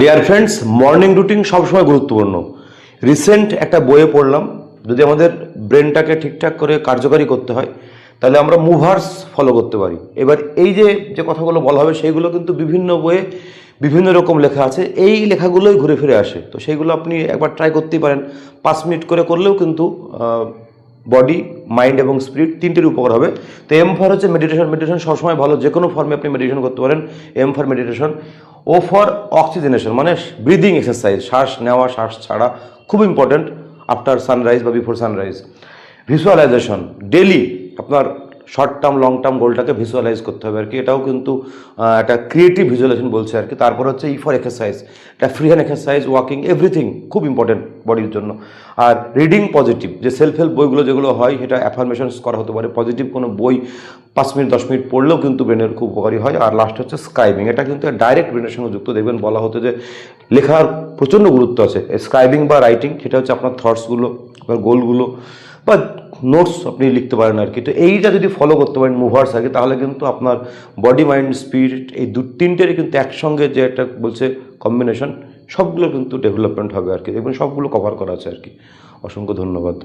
Dear friends morning routine সবসময় গুরুত্বপূর্ণ। Recent একটা বইয়ে পড়লাম, যদি আমাদের ব্রেনটাকে ঠিকঠাক করে কার্যকারী করতে হয়, তাহলে আমরা মুভার্স ফলো করতে পারি। এবার এই যে যে কথাগুলো বলা হবে, সেইগুলো কিন্তু বিভিন্ন বইয়ে বিভিন্ন রকম লেখা আছে। এই লেখাগুলোই ঘুরে ফিরে আসে। তো সেইগুলো আপনি একবার ট্রাই করতেই পারেন। পাঁচ মিনিট করে করলেও কিন্তু বডি মাইন্ড এবং স্পিরিট তিনটির উপকার হবে। তো এম ফর হচ্ছে মেডিটেশন মেডিটেশন সবসময় ভালো যে কোনো ফর্মে আপনি মেডিটেশন করতে পারেন। M for meditation O for oxygenation মানে ব্রিদিং এক্সারসাইজ শ্বাস নেওয়া, শ্বাস ছাড়া, খুব ইম্পর্ট্যান্ট আফটার সানরাইজ বা বিফোর সানরাইজ ভিজুয়ালাইজেশন ডেলি আপনার শর্ট টার্ম লং টার্ম গোলটাকে ভিজুয়ালাইজ করতে হবে আর কি। এটাও কিন্তু একটা ক্রিয়েটিভ ভিজুয়ালাইজেশন বলছে আর কি। তারপর হচ্ছে ই ফর এক্সারসাইজ এটা free hand exercise walking everything খুব ইম্পর্টেন্ট বডির জন্য। আর রিডিং পজিটিভ যে সেলফ হেল্প বইগুলো যেগুলো হয়, সেটা অ্যাফার্মেশনস করা হতে পারে। পজিটিভ কোনো বই পাঁচ মিনিট, দশ মিনিট পড়লেও কিন্তু ব্রেনের খুব উপকারী হয়। আর লাস্ট হচ্ছে স্ক্রাইবিং এটা কিন্তু ডাইরেক্ট ব্রেনের সঙ্গে যুক্ত। দেখবেন বলা হতো যে লেখার প্রচণ্ড গুরুত্ব আছে। স্ক্রাইবিং বা রাইটিং সেটা হচ্ছে আপনার থটসগুলো বা গোলগুলো বা নোটস আপনি লিখতে পারেন আর কি। তো এইটা যদি ফলো করতে পারেন মুভার্স আগে, তাহলে কিন্তু আপনার বডি মাইন্ড স্পিরিট এই দু, তিনটেরই কিন্তু একসঙ্গে যে একটা বলছে কম্বিনেশন সবগুলো কিন্তু ডেভেলপমেন্ট হবে আর কি। দেখবেন সবগুলো কভার করা আছে আর কি। অসংখ্য ধন্যবাদ।